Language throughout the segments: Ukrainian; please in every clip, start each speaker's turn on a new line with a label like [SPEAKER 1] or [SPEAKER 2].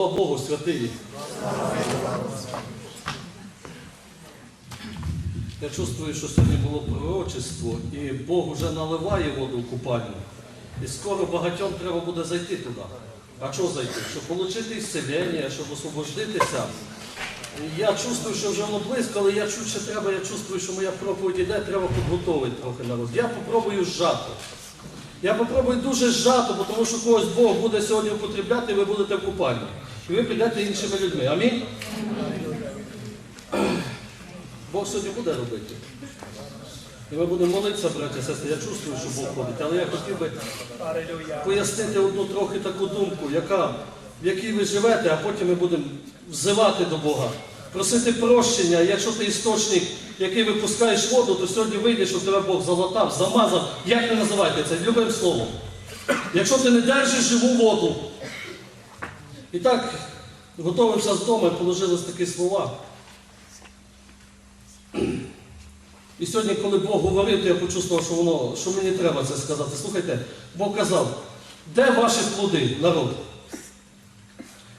[SPEAKER 1] Слава Богу, святий. Я чувствую, що сьогодні було пророчество, і Бог вже наливає воду в купальню. І скоро багатьом треба буде зайти туди. А чого зайти? Щоб отримати ісцелення, щоб освободитися. Я чувствую, що вже воно близько, але я чую, що треба, я чувствую, що моя проповідь іде, треба підготовити трохи народ. Я попробую зжати. Я попробую дуже зжато, тому що когось Бог буде сьогодні употребляти, і ви будете в купальні. І ви підете іншими людьми. Амінь? Бог сьогодні буде робити. І ми будемо молитися, браті сестри. Я чувствую, що Бог ходить. Але я хотів би пояснити одну трохи таку думку, яка, в якій ви живете, а потім ми будемо взивати до Бога. Просити прощення, якщо ти істочник, який випускаєш воду, то сьогодні вийде, щоб тебе Бог залатав, замазав. Як ви називаєте це? Любим словом. Якщо ти не держиш живу воду. І так, готуємося з дому, положились такі слова. І сьогодні, коли Бог говорив, то я почувствував, що воно, що мені треба це сказати. Слухайте, Бог казав, де ваші плоди, народ?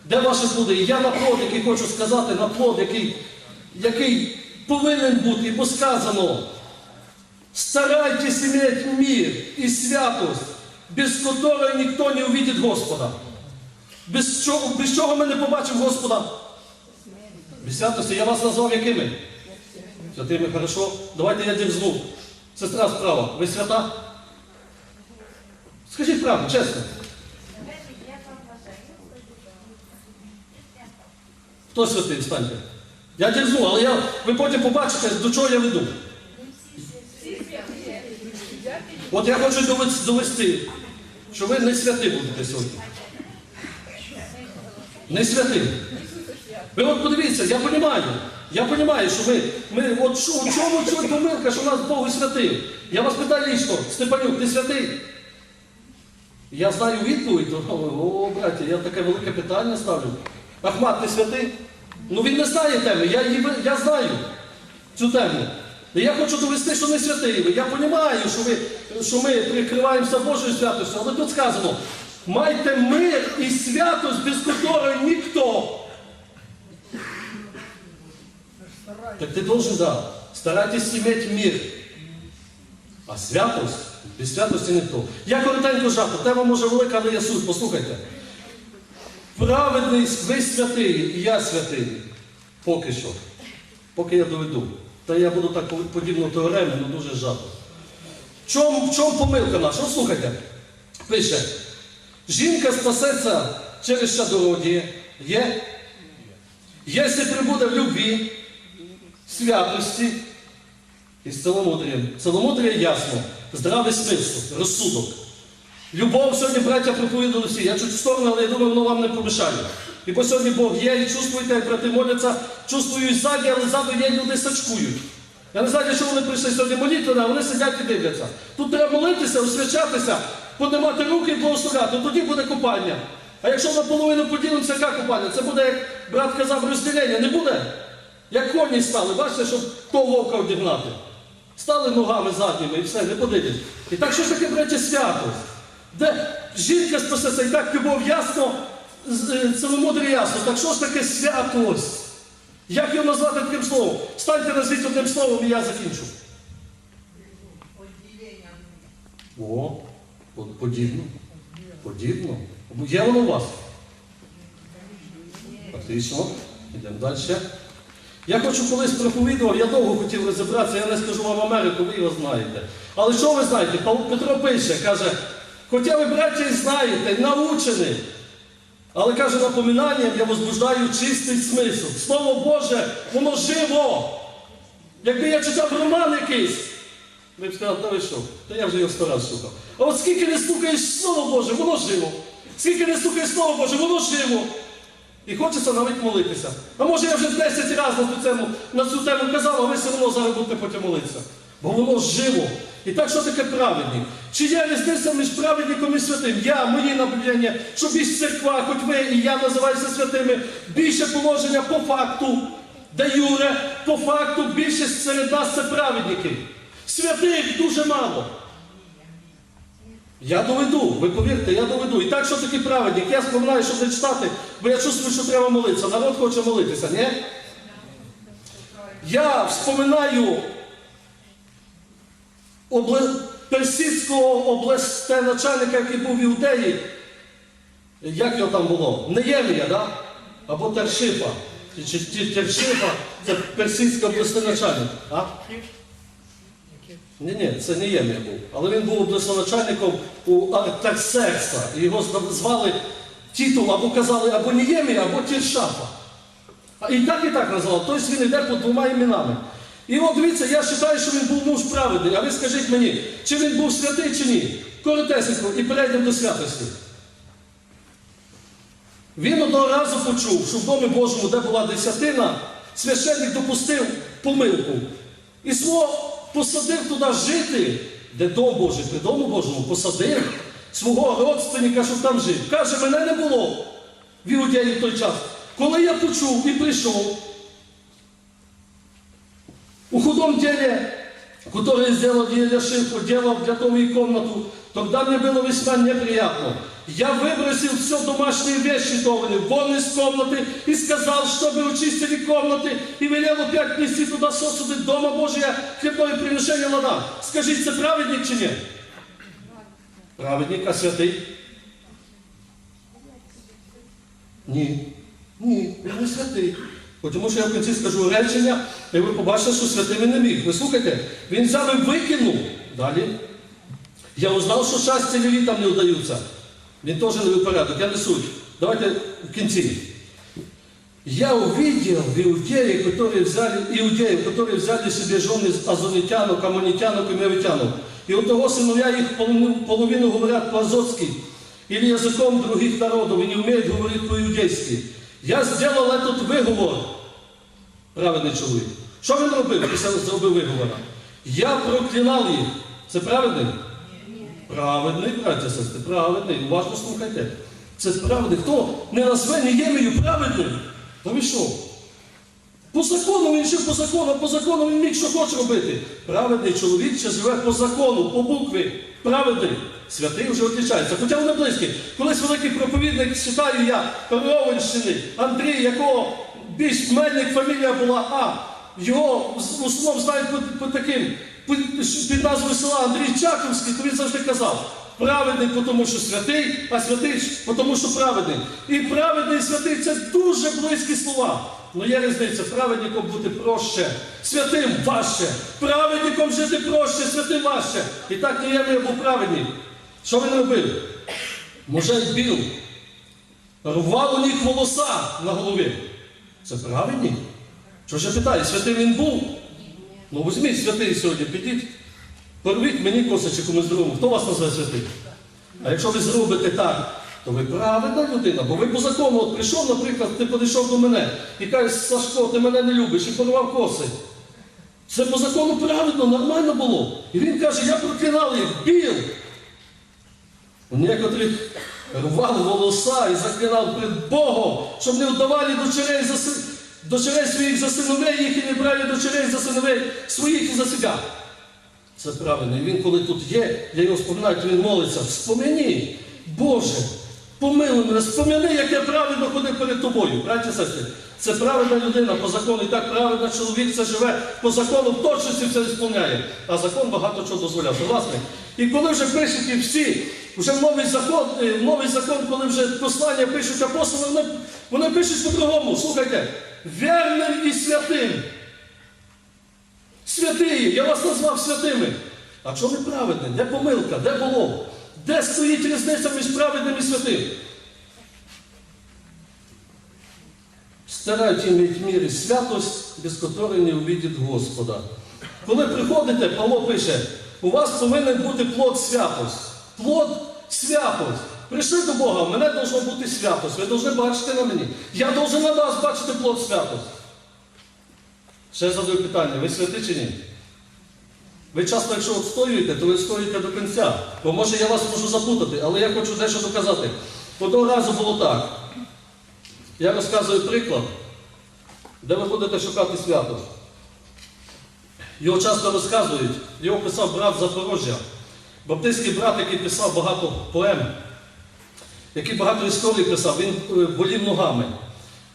[SPEAKER 1] Де ваші плоди? І я на плод, який хочу сказати, на плод, який, який повинен бути, бо сказано, старайтесь иметь мир и святость, без которой ніхто не увидит Господа. Без чого, без чого ми не побачимо Господа? Без святості. Я вас назвав якими? Святими, хорошо. Давайте я дерзну. Сестра справа. Ви свята? Скажіть правду, чесно. Хто святий? Встаньте. Я дерзну, але я, ви потім побачите, до чого я веду. От я хочу довести- що ви не святі будете сьогодні. Не святі. Ви от подивіться, я розумію. Я розумію, що ми, ми от що, у чому чому помилка, що нас Бог і святий. Я вас питаю лічно, Степанюк, ти святий? Я знаю відповідь, о, браті, я таке велике питання ставлю. Ахмат, ти святий? Ну він не знає теми, я, я знаю цю тему. Я хочу довести, що не святий. Я розумію, що, що ми прикриваємося Божою святостю, але тут сказано, майте мир і святость, без якої ніхто. Так ты должен, да, старайтесь иметь мир. А святость, без святості ніхто. Я коротенько жарту, тема може велика, але я послухайте. Праведний, ви святий, і я святий. Поки що. Поки я доведу. Та я буду так подібно теорему, але дуже жарту. В чому, в чому помилка наша? Слухайте. Пише. Жінка спасеться через чадородіє. Є? Якщо прибуде в любві, святості і з ціломудрієм. Ціломудріє ясно, здравий смисл, розсудок. Любов сьогодні, браття, проповідали всі. Я чуть в сторону, але я думаю, воно вам не помішає. І бо сьогодні Бог є, і чувствуєте, як брати моляться, чувствую і ззаді, але ззаду є люди сачкують. Я не знаю, чого вони прийшли сьогодні молитви, а вони сидять і дивляться. Тут треба молитися, освячатися, поднимати руки і благословляти. Тоді буде купання. А якщо наполовину поділимося, яка купання? Це буде, як брат казав, розділення. Не буде? Як коні стали, бачите, щоб того вовка одігнати. Стали ногами задніми і все, не подивись. І так що ж таке, браття, святость? Де жінка спасеться, і так любов ясно, е, ціломудрі ясно. Так що ж таке святость? Як його назвати таким словом? Станьте назвіть одним словом і я закінчу. О, подібно. Подібно. Є воно у вас? Отлично. Йдемо далі. Я хочу колись проповідував, я довго хотів розібратися, я не скажу вам Америку, ви його знаєте. Але що ви знаєте? Петро пише, каже, хоча ви, браття, знаєте, научені, але каже, напоминанням я возбуждаю чистий смисл. Слово Боже, воно живо. Якби я читав роман якийсь, ви б сказали, та ви що? Та я вже його сто раз шукав. А от скільки не стукаєш Слово Боже, воно живо. Скільки не стукаєш Слово Боже, воно живо. І хочеться навіть молитися. А може я вже 10 разів на цю тему, казав, а ви все одно зараз будете потім молитися. Бо воно живо. І так, що таке праведник? Чи є різниця між праведником і святим? Я, мої наблюдення, що більш церква, хоч ви і я називаюся святими, більше положення по факту, де Юре, по факту більшість серед нас це праведники. Святих дуже мало. Я доведу, ви повірте, я доведу. І так, що таке праведник? Я споминаю, щоб не читати, бо я чувствую, що треба молитися. Народ хоче молитися, ні? Я вспоминаю обле... персидського областеначальника, який був в Іудеї. Як його там було? Неємія, да? Або чи, чи це персидський областеначальник. А? Ні, ні, це не Ємія був. Але він був обласоначальником у Артаксеркса. І його звали титул, або казали або Ніємія, або Тіршафа. І так, і так називали. Тобто він йде по двома іменами. І от дивіться, я вважаю, що він був муж праведний. А ви скажіть мені, чи він був святий, чи ні? Коротесенько, і перейдемо до святості. Він одного разу почув, що в Домі Божому, де була десятина, священник допустив помилку. І свого посадив туди жити, де дом Божий, при Дому Божому посадив свого родственника, щоб там жив. Каже, мене не було в Іудеї в той час. Коли я почув і прийшов у худом деле, которое сделал Елешив, делал для того и комнату, тогда мне было весьма неприятно. Я выбросил все домашние вещи Тованы вон из комнаты и сказал, чтобы очистили комнаты и велел опять нести туда сосуды Дома Божия, хлебное приношение лада. Скажите, це праведник чи ні? Праведник, а святий? Ні. Ні, він не святий. Бо Тому що я в кінці скажу речення, і ви побачите, що святий він не міг. Ви слухайте, він взяв і викинув. Далі. Я узнав, що щастя левітам не вдаються. Він теж не в порядок, я не суть. Давайте в кінці. Я увидел в Иудее, которые взяли, иудеев, которые взяли себе жены азонитянок, аммонитянок и мевитянок. И у того сыновья их половину, половину говорят по-азотски или языком других народов и не умеют говорить по-иудейски. Я сделал этот виговор, праведний чоловік. Що він робив після зробив виговора? Я проклинав їх. Це праведний? Праведний, браття сестри, праведний. Уважно слухайте. Це праведний. Хто не назве Ніємію праведним? Ви що? По закону він жив по закону, по закону він міг що хоче робити. Праведний чоловік ще живе по закону, по букві. Праведний. Святий вже відрізняється. Хоча вони близькі. Колись великий проповідник, читаю я, Ровенщини, Андрій, якого більш мельник фамілія була А. Його в знають по, по таким, під назвою села Андрій Чаковський, то він завжди казав. Праведний, тому що святий, а святий, тому що праведний. І праведний і святий це дуже близькі слова. Ну є різниця, праведником бути проще, святим важче, праведником жити проще, святим важче. І так Ніємія був праведний. Що він робив? Може біл, рвав у них волоса на голові. Це праведні? Що ж я питаю, святим він був? Ну візьміть святий сьогодні, підіть, порвіть мені косочку комусь другому. Хто вас назве святий? А якщо ви зробите так, то ви праведна людина, бо ви по закону от прийшов, наприклад, ти підійшов до мене і кажеш, Сашко, ти мене не любиш і порвав коси. Це по закону праведно, нормально було. І він каже, я проклинав їх, біл. Некоторих рвав волоса і заклинав перед Богом, щоб не вдавали дочерей за дочерей своїх за синовей їх і не брали дочерей за синовей своїх і за себе. Це правильно. І він, коли тут є, я його споминаю, він молиться. Вспомені, Боже, помилуй мене, спомини, як я правильно ходив перед тобою. Браті сестри, це правильна людина по закону. І так правильно чоловік це живе по закону, в точності все сповняє. А закон багато чого дозволяв. Власне. І коли вже пишуть і всі, вже новий закон, е, новий закон, коли вже послання пишуть апостоли, вони, вони пишуть по-другому. Слухайте, вірним і святим. Святиї, я вас назвав святими. А чому не праведний? Де помилка? Де було? Де стоїть різниця між праведним і святим? Старайте иметь в мірі святость, без которой не увидит Господа. Коли приходите, Павло пише, у вас повинен бути плод святость. Плод святость. Прийшли до Бога, в мене должно бути святость. Ви повинні бачити на мені. Я должен на вас бачити плод святость. Ще задаю питання, ви святі чи ні? Ви часто, якщо відстоюєте, то ви стоїте до кінця. Бо може я вас можу запутати, але я хочу дещо доказати. Одного разу було так. Я розказую приклад, де ви будете шукати святость. Його часто розказують, його писав брат Запорожжя. баптистський брат, який писав багато поем, який багато історій писав, він е, болів ногами.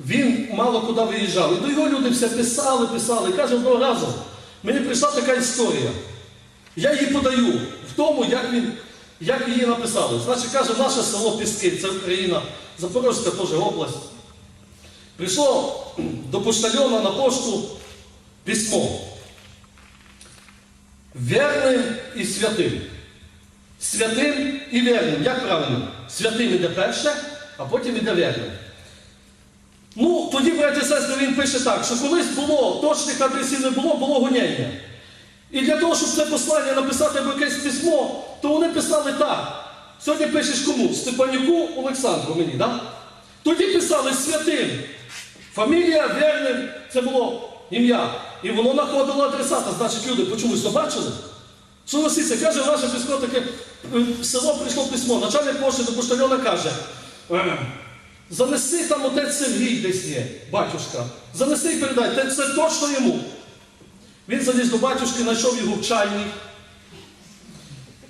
[SPEAKER 1] Він мало куди виїжджав. І до його люди все писали, писали. Каже, одного разу, мені прийшла така історія. Я її подаю в тому, як, він, як її написали. Значить, каже, наше село Піски, це Україна, Запорозька теж область. Прийшло до поштальона на пошту письмо. Вірним і святим. Святим і вірним. Як правильно? Святим іде перше, а потім іде вірним. Ну, тоді, браті сестри, він пише так, що колись було, точних адресів не було, було гоніння. І для того, щоб це послання написати або якесь письмо, то вони писали так. Сьогодні пишеш кому? Степанюку Олександру мені, так? Тоді писали святим. Фамілія Верним, це було ім'я. І воно знаходило адресата. Значить, люди почулись, то бачили? Согласіться, каже, наше письмо таке, в село прийшло письмо. Начальник пошти до поштальона каже, «Е, занеси там отець Сергій десь є, батюшка. Занеси і передай, це, точно йому. Він заліз до батюшки, знайшов його в чайні.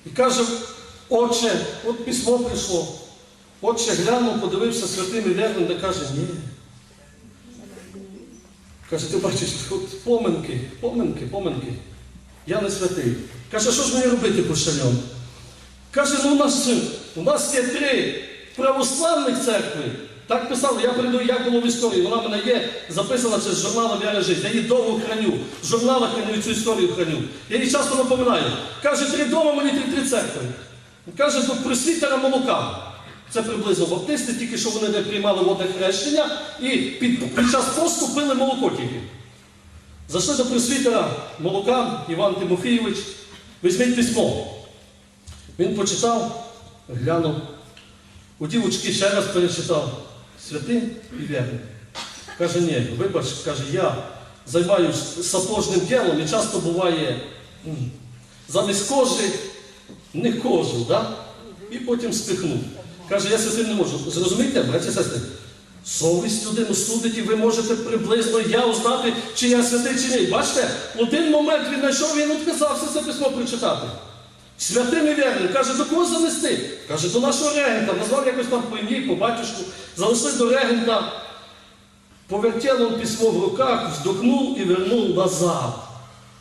[SPEAKER 1] І каже, отче, от письмо прийшло. Отче глянув, подивився святим і вірним, де каже, ні. Каже, ти бачиш, от поминки, поминки, поминки. Я не святий. Каже, що ж мені робити пошальом? Каже, у нас, у нас є три православних церкви. Так писали, я передаю, як було в історії. Вона в мене є записана через журнал «Віра життя». Я її довго храню. В журналах храню цю історію храню. Я її часто напоминаю. Каже, три дома мені три, три церкви. Каже, до просвітера молока. Це приблизно баптисти, тільки що вони не приймали водне хрещення і під, під час посту пили молоко тільки. Зайшли до просвітера молока Іван Тимофійович, візьміть письмо. Він почитав, глянув. У дівочки ще раз перечитав святим і вірним. Каже, ні, вибач, каже, я займаюся сапожним ділом і часто буває замість кожи не кожу, да? і потім спихнув. Каже, я святим не можу. Зрозумієте, браті сестри? Совість людину судить, і ви можете приблизно я узнати, чи я святий, чи ні. Бачите, один момент він знайшов, він відказався це письмо прочитати. Святим і. Каже, до кого занести? Каже, до нашого регента. Назвав якось там по ім'ї, по батюшку. Занесли до регента. Повертел он письмо в руках, вздохнул и вернул назад.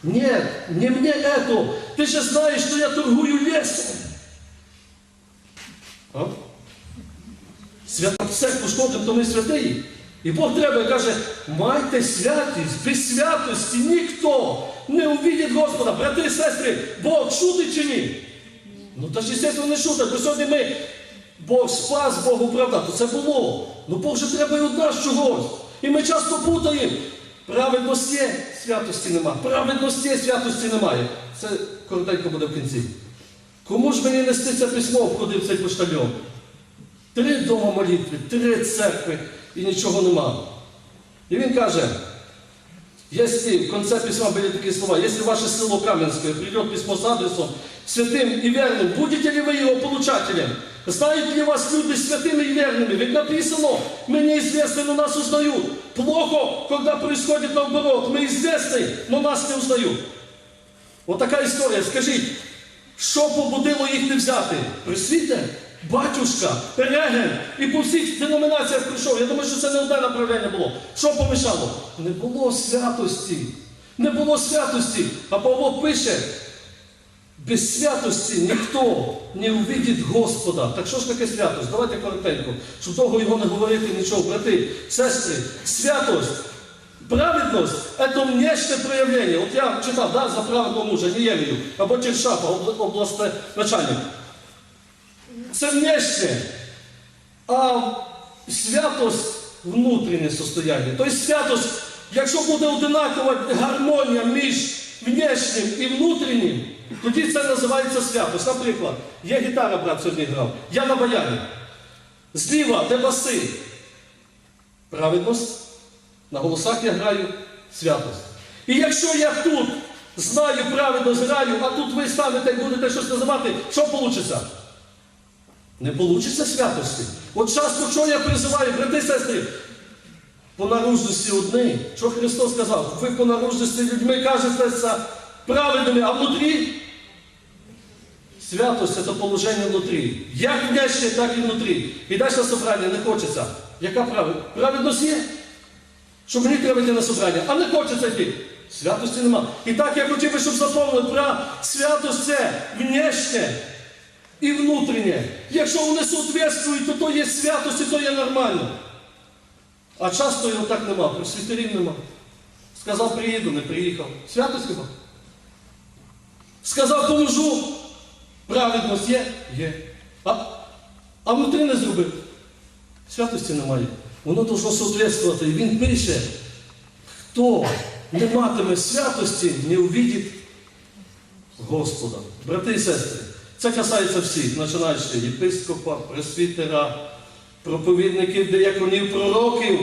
[SPEAKER 1] Нет, не мне это. Ты же знаешь, что я торгую лесом. А? Свята церкву шкодим, то ми святий. І Бог треба каже, майте святість, без святості ніхто не увидить Господа. Брати і сестри, Бог шутить чи ні? Ну та ж, естественно, не шутить, бо сьогодні ми Бог спас, Бог оправдав. То це було. Ну Бог же треба і від нас чогось. І ми часто путаємо. Праведність є, святості немає. Праведність є, святості немає. Це коротенько буде в кінці. Кому ж мені нести це письмо, входив цей поштальон? Три дома молитви, три церкви і нічого нема. І він каже, если в конце письма были такие слова, если ваше село Каменское придет письмо с адресом святым и верным, будете ли вы его получателем? Знают ли вас люди святыми и верными? Ведь написано, мы неизвестны, но нас узнают. Плохо, когда происходит наоборот. Мы известны, но нас не узнают. От така історія. Скажіть, що побудило їх не взяти? Присвіте, Батюшка, реген і по всіх деномінаціях прийшов. Я думаю, що це не одне направлення було. Що помішало? Не було святості. Не було святості. А Павло пише, без святості ніхто не увидить Господа. Так що ж таке святость? Давайте коротенько, щоб довго його не говорити нічого. Брати, сестри, святость. Праведность – это внешнее проявление. Вот я читал, да, за праведного мужа, Неемію, або Чершапа, обла- обласний начальник. Це внешнє. А святость – внутрішнє состояние. Тобто святость, якщо буде одинакова гармонія між внешнім і внутрішнім, тоді це називається святость. Наприклад, є гітара, брат сьогодні грав, я на баяні. Зліва, де баси. Праведність. На голосах я граю святость. І якщо я тут знаю правильно граю, а тут ви станете і будете щось називати, що вийде? Не вийде святості. От часто, що я призиваю, брати сестри, по наружності одні, що Христос сказав, ви по наружності людьми кажете праведними, а внутрі Святость це положення внутрі. Як внешне, так і внутрі. Ідеш на собрання, не хочеться. Яка правильність? Праведність є? Що мені треба йти на собрання, а не хочеться йти. Святості нема. І так я хотів би, щоб запомнили про святость це внешнє і внутрішнє. Якщо вони соответствують, то то є святость і то є нормально. А часто його так нема, просвітерів нема. Сказав, приїду, не приїхав. Святость нема. Сказав, поможу. Праведність є? Є. А, а внутрі не зробив. Святості немає. Воно должно соответствувати. І він пише, хто не матиме святості, не увидить Господа. Брати і сестри, це касається всіх, починаючи єпископа, пресвітера, проповідників, деяконів, пророків.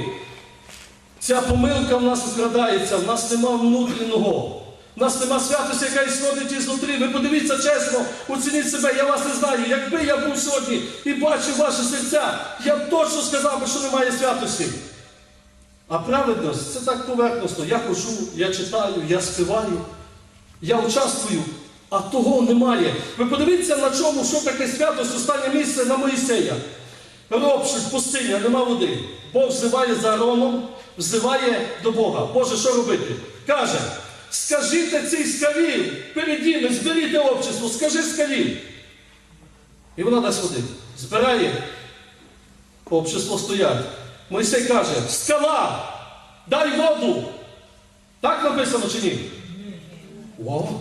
[SPEAKER 1] Ця помилка в нас вкрадається, в нас нема внутрішнього. В нас нема святості, яка ісходить ізнутрі. Ви подивіться чесно, оцініть себе, я вас не знаю. Якби я був сьогодні і бачив ваші серця, я б точно сказав би, що немає святості. А праведність це так поверхностно. Я хожу, я читаю, я співаю, я участвую, а того немає. Ви подивіться на чому, що таке святость, останнє місце на Моїсея. Робшить пустиня, нема води. Бог взиває за Ароном, взиває до Бога. Боже, що робити? Каже, скажіть цій скалі, перед зберіть общество, скажи скалі. І вона дасть води. Збирає, общество стоять. Мойсей каже, скала, дай воду. Так написано чи ні? Вау.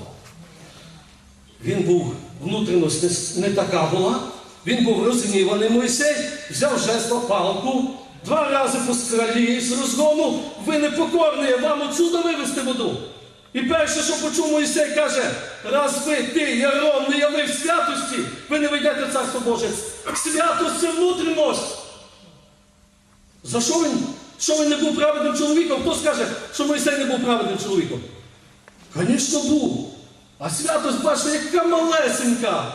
[SPEAKER 1] Він був, внутрішність не, така була. Він був розгніваний Мойсей, взяв жезла палку, два рази по з розгону, ви непокорні, вам отсюда вивезти воду. І перше, що почув Мойсей, каже, раз ви, ти, Ярон, не явив святості, ви не вийдете в Царство Боже. Святость це внутрішність. За що він? Що він не був праведним чоловіком? Хто скаже, що Мойсей не був праведним чоловіком? Звісно, був. А святость, бачите, яка малесенька.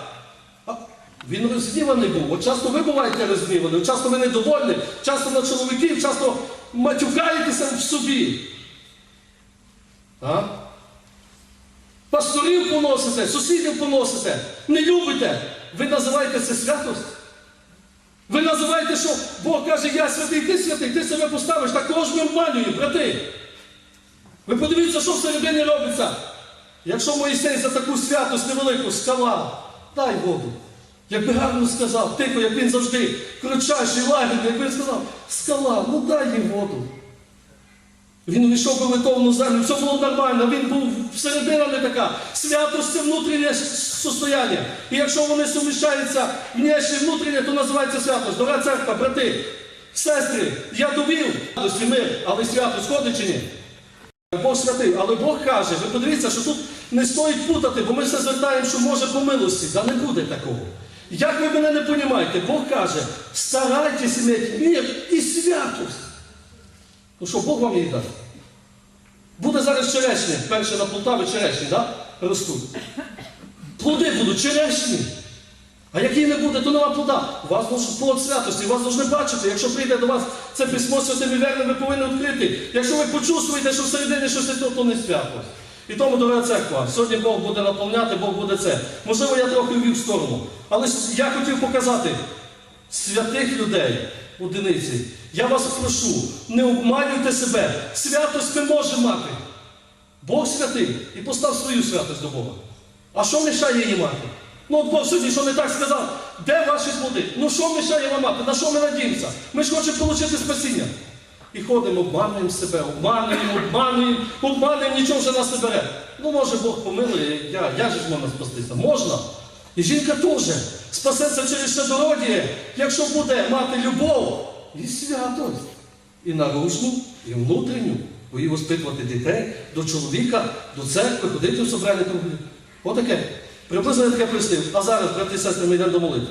[SPEAKER 1] Він розгніваний був. От часто ви буваєте розгнівані, часто ви недовольні, часто на чоловіків, часто матюкаєтеся в собі. А? Пасторів поносите, сусідів поносите, не любите. Ви називаєте це святость? Ви називаєте, що Бог каже, я святий, ти святий, ти себе поставиш, так кого ж ми обманюємо, брати? Ви подивіться, що всередині робиться. Якщо Моїсей за таку святость невелику скала, дай воду. Якби гарно сказав, тихо, як він завжди, кричащий, лагідний, як він сказав, скала, ну дай їй воду. Він увійшов би в литовну землю, все було нормально, він був всередина не така. Святость це внутрішнє состояння. І якщо вони суміщаються внешнє і внутрішнє, то називається святость. Дорога церква, брати, сестри, я довів радості мир, але свято сходить чи ні? Бог святий, але Бог каже, ви подивіться, що тут не стоїть путати, бо ми все звертаємо, що може по милості. Та не буде такого. Як ви мене не розумієте, Бог каже, старайтесь мати мир і святость. Ну що, Бог вам її дасть? Буде зараз черешня, перше на Полтаві черешні, да? ростуть. Плоди будуть черешні. А як її не буде, то нема плода. У вас може плод святості, вас повинні бачити. Якщо прийде до вас це письмо святим і верним, ви повинні відкрити. Якщо ви почувствуєте, що всередині щось то не святость. І тому, дорога церква, сьогодні Бог буде наповняти, Бог буде це. Можливо, я трохи ввів в сторону. Але я хотів показати святих людей одиниці. Я вас прошу, не обманюйте себе. Святость не може мати. Бог святий і постав свою святость до Бога. А що мішає її мати? Ну от Бог сьогодні, що не так сказав, де ваші плоди? Ну що мішає вам мати? На що ми надіємося? Ми ж хочемо отримати спасіння. І ходимо, обмануємо себе, обмануємо, обмануємо, обмануємо, нічого вже нас не бере. Ну, може Бог помилує, я, я ж можна спастися. Можна. І жінка теж спасеться через щедородіє, якщо буде мати любов і святость. І наружну, і внутрішню. Бо її воспитувати дітей, до чоловіка, до церкви, ходити в собрання. Отаке. Приблизно таке пояснив. А зараз, брати і сестри, ми йдемо до молитви.